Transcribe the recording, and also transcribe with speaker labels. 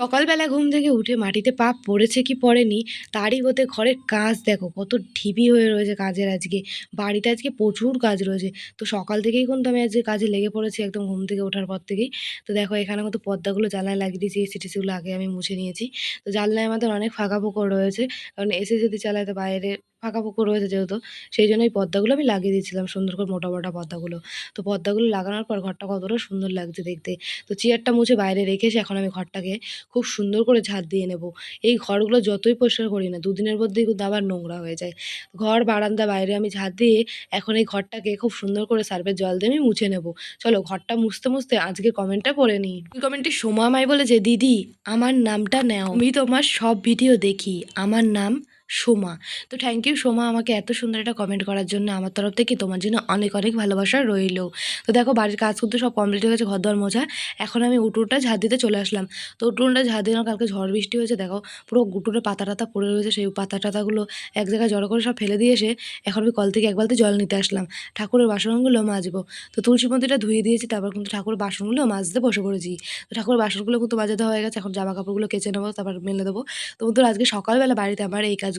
Speaker 1: সকালবেলা ঘুম থেকে উঠে মাটিতে পাপ পড়েছে কি পড়েনি, তারই হতে ঘরের কাজ দেখো, কত ঢিবি হয়ে রয়েছে কাজের আজকে। বাড়িতে আজকে প্রচুর কাজ রয়েছে। তো সকাল থেকেই কিন্তু আমি আজকে কাজে লেগে পড়েছি একদম ঘুম থেকে ওঠার পর থেকেই। তো দেখো এখানে মতো পর্দাগুলো জ্বালায় লাগিয়ে দিয়েছি এসি টিসিগুলো আগে আমি মুছে নিয়েছি। তো জানলায় আমাদের অনেক ফাঁকা ফোঁকো রয়েছে। কারণ এসে যদি চালায় তো বাইরে ফাঁকা পুকুর রয়েছে যেহেতু, সেই জন্য এই পর্দাগুলো আমি লাগিয়ে দিয়েছিলাম সুন্দর করে মোটা মোটা পর্দাগুলো তো পর্দাগুলো লাগানোর পর ঘরটা কতটা সুন্দর লাগছে দেখতে। তো চেয়ারটা মুছে বাইরে রেখেছি এখন আমি ঘরটাকে খুব সুন্দর করে ঝাঁট দিয়ে নেব। এই ঘরগুলো যতই পরিষ্কার করি না, দুদিনের মধ্যেই কিন্তু আবার নোংরা হয়ে যায়। ঘর, বারান্দা বাইরে আমি ঝাঁট দিয়ে এখন এই ঘরটাকে খুব সুন্দর করে সার্ফের জল দিয়ে আমি মুছে নেব। চলো ঘরটা মুছতে মুছতে আজকে কমেন্টটা পড়ে নিই। কমেন্টে সোমা মাই বলেছে, দিদি, আমার নামটা নেও। আমি তোমার সব ভিডিও দেখি। আমার নাম সোমা। তো থ্যাংক ইউ সোমা আমাকে এত সুন্দর একটা কমেন্ট করার জন্য আমার তরফ থেকে তোমার জন্য অনেক অনেক ভালোবাসা রইল। তো দেখো বাড়ির কাজ করতে সব কমপ্লিট হয়ে গেছে ঘর দর মোছা। এখন আমি উঠোনটা ঝাঁ দিতে চলে আসলাম। তো উঠোনটা ঝাঁট দিলাম, কালকে ঝড় বৃষ্টি হয়েছে, দেখো পুরো উঠোনে পাতা টাতা পড়ে রয়েছে, সেই পাতা টাতাগুলো এক জায়গায় জড়ো করে সব ফেলে দিয়ে এসে এখন আমি কল থেকে এক বালতি জল নিতে আসলাম। ঠাকুরের বাসনগুলো মাজবো। তো তুলসী মন্দিরটা ধুয়ে দিয়েছি, তারপর কিন্তু ঠাকুরের বাসনগুলো মাজতে বসে পড়েছি। তো ঠাকুরের বাসনগুলো কিন্তু মাজা দেওয়া হয়ে গেছে, এখন জামা কাপড়গুলো কেচে নেব, তারপর মেলে দেবো। তো বন্ধুরা, আজকে সকালবেলা বাড়িতে আমার এই কাজগুলো